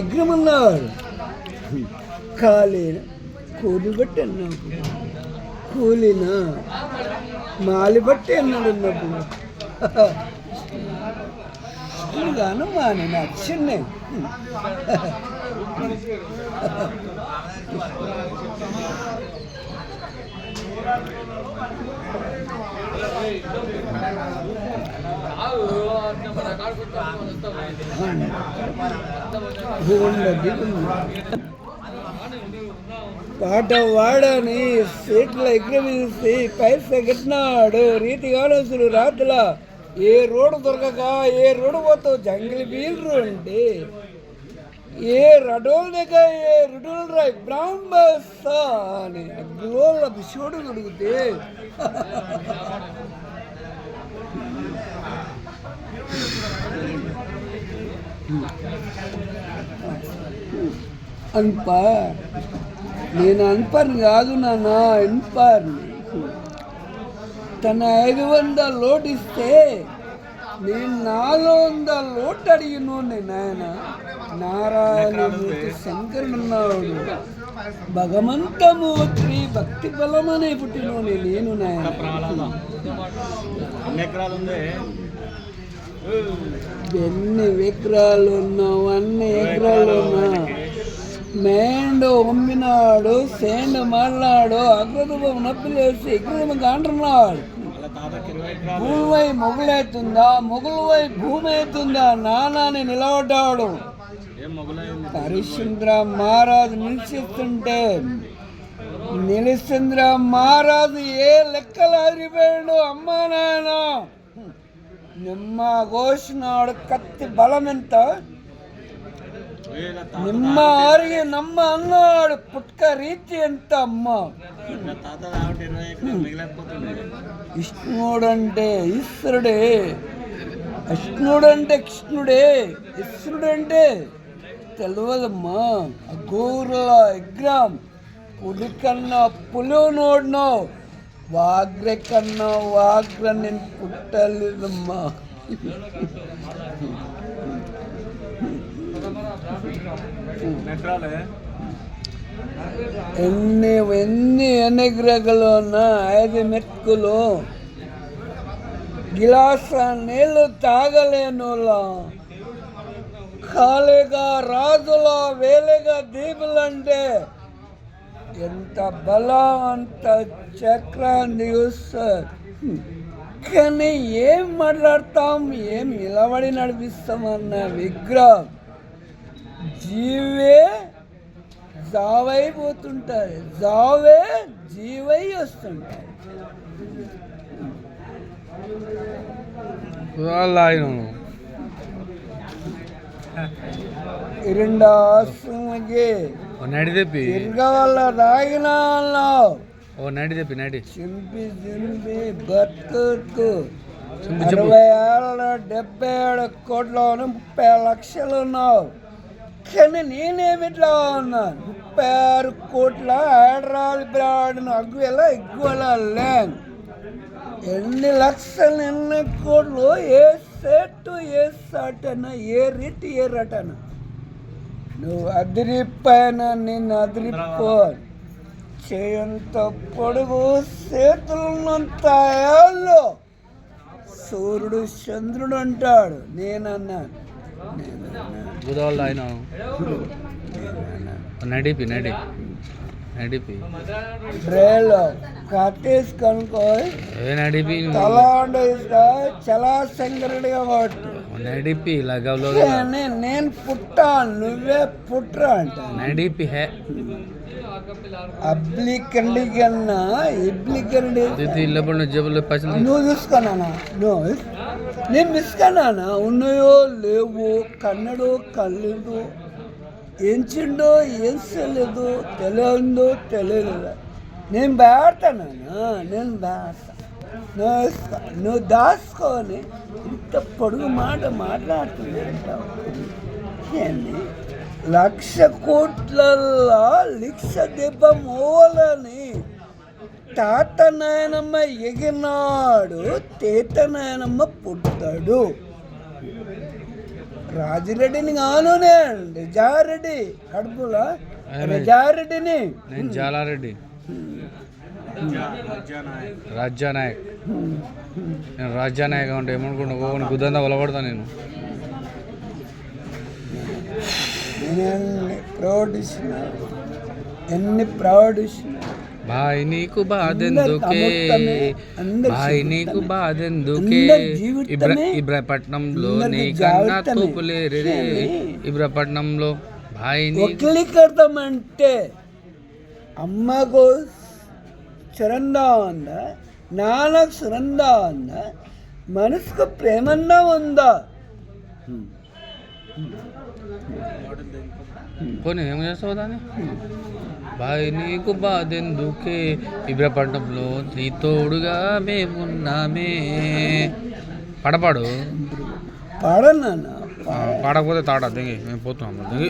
ఎగ్రమన్నాడు. కాలేన కూలి బట్టి అన్నావు కూలినా మాలి బట్టి అన్నాడు అన్నప్పుడు. గాను మానే నాకు చిన్న పాట వాడని సీట్ల ఎగ్రమించి పైస కట్టినాడు. రీతి కాలసులు రాత్రుల ఏ రోడ్డు దొరకక ఏ రోడ్డు పోతావు జంగిలి బీల్రు అంటే ఏ రడోల్ దగ్గర ఏ రుడోల్ రాయ్ బ్రాహ్మస అని గ్లోల్ శివుడు అడిగితే. అన్పార్. నేను అన్పర్ని కాదు నాన్న అన్పార్ని తన ఐదు వందల లోటు ఇస్తే నేను నాలుగు వందల లోటు అడిగిను నాయన. నారాయణమూర్తి శంకరుడు ఉన్నాడు భగవంతమూర్తి భక్తి బలమనే పుట్టినోని నేను నాయన. ఎన్ని విగ్రహాలు ఉన్నావు? అన్ని విగ్రహాలు మేండు ఉమ్మినాడు సేండు మళ్ళాడు నొప్పి నొప్పిలేసి విగ్రహం అంటున్నాడు భూమివై తాతకి మొగులైతుందా భూమి అవుతుందా నానాని నిలబడ్డాడు. హరిశ్చంద్ర మహారాజు నిలిచిస్తుంటే నిలిచంద్ర మహారాజు ఏ లెక్కలు అదిరిపోయాడు అమ్మా నాయన? నిమ్మ కోసినాడు కత్తి బలం ఎంత వీళ్ళ నిమ్మ అరిగి నమ్మ అన్నాడు పుట్క రీతి ఎంత అమ్మ తాత తాత కాబట్టి ఇరవై ఎకరాలు మిగిలిపోతుంది విష్ణుడు అంటే ఈశ్వరుడే విష్ణుడు అంటే కృష్ణుడే ఈశ్వరుడు అంటే తెలియదమ్మా అఘోరుల విగ్రహం పులి కన్నా పులి నోడినో వాగ్ర కన్నా వాగ్ర నేను పుట్టలేదమ్మా ఎన్ని ఎన్ని ఎన్ని ఉన్నా ఐదు మెతుకులు గిలాస నీళ్ళు తాగలేను ఖాళీగా రాజుల వేలిగా దీపులంటే ఎంత బలం అంత చక్రాన్ని చూస్తారు కానీ ఏం మాట్లాడతాం ఏం నిలబడి నడిపిస్తామన్న విగ్రహం. జీవే జావైపోతుంటారు జావే జీవై ఆశ్రమకి ఓ నడి తెప్పి. తిరగ వల్ల రాగిన వాళ్ళం ఓ నడి తెప్పి నడి. చింపి చింపి బతుకు. చింపి చెప్పు అరవై ఏళ్ళ డెబ్బై ఏడు కోట్ల ముప్పై లక్షలు ఉన్నావు. కానీ నేనేమిట్లా ఉన్నాను. ముప్పై ఆరు కోట్ల హైదరాబాద్ బ్రాడ్ను అగ్గుల ఎగ్గుల లేన్ ఎన్ని లక్షలు ఎన్ని కోట్లు ఏ సెట్ ఏ సాటన ఏ రీతి ఏ రటన. నువ్వు అదిరిపోయిన నేను అదిరిపో చేయంత పొడుగు చేతులున్నంత సూర్యుడు చంద్రుడు అంటాడు నేనన్నాను. గోదావరి ఆయన నడిపి నడి. నడిపి. డ్రేలో కట్టేసుకనుకో నడిపి? చలా శంకరుడిగా పట్టు. నడిపి లగవలో నేను పుట్టా నువ్వే పుట్రా అంట నడిపి హే. అబ్లి కండి కన్నా ఇబ్లి కండి ఇది ఇల్లప్పుడు జబ్బులు పైసలు నువ్వు చూసుకున్నానా? నువ్వు నేను మిస్కన్నానా? ఉన్నాయో లేవు కన్నడో కళ్ళదు ఎంచిండో ఏం చేయలేదు తెలియదో తెలియలేదు నేను బేడతానా నేను బేడతా. నువ్వు దాచుకొని ఇంత పొడుగు మాట మాట్లాడుతున్నావు ఏంది? లక్ష కోట్లల్లో లక్ష దీపం ఓలని తాత నాయనమ్మ ఎగినాడు తేత నాయనమ్మ పుట్టాడు. రాజిరెడ్డిని కాను నేను రజారెడ్డి కడుపులో? రజారెడ్డిని నేను జాలారెడ్డి. రాజ్యా నాయక్ నేను రాజ్యా నాయక్ అంటే ఏమనుకుంటా గుద్దంతా వలపడతా నేను నేను. ఎన్ని ప్రౌడ్ ఇచ్చిన ఎన్ని ప్రౌడ్ ఇచ్చిన బాయ్ నీకు బాధెందుకే బాయ్. నీకు బాధెందుకే. ఇబ్రా ఇబ్రాపట్నంలో నీ కన్నా. తూపులేరే ఇబ్రాపట్నంలో బాయ్ వక్లీకృతం అంటే అమ్మకు సురందా ఉందా నాన్నకు సురందా ఉందా మనసుకు ప్రేమన్నా ఉందా పోనీ ఏం చేస్తావు దాన్ని? బాయ్ నీకు బాధెందుకే? ఇబ్రాపట్నంలో నీ తోడుగా మేమున్నామే. పడపాడు పాడనా పాడకపోతే తాట దిగి మేము పోతున్నాం దిగి.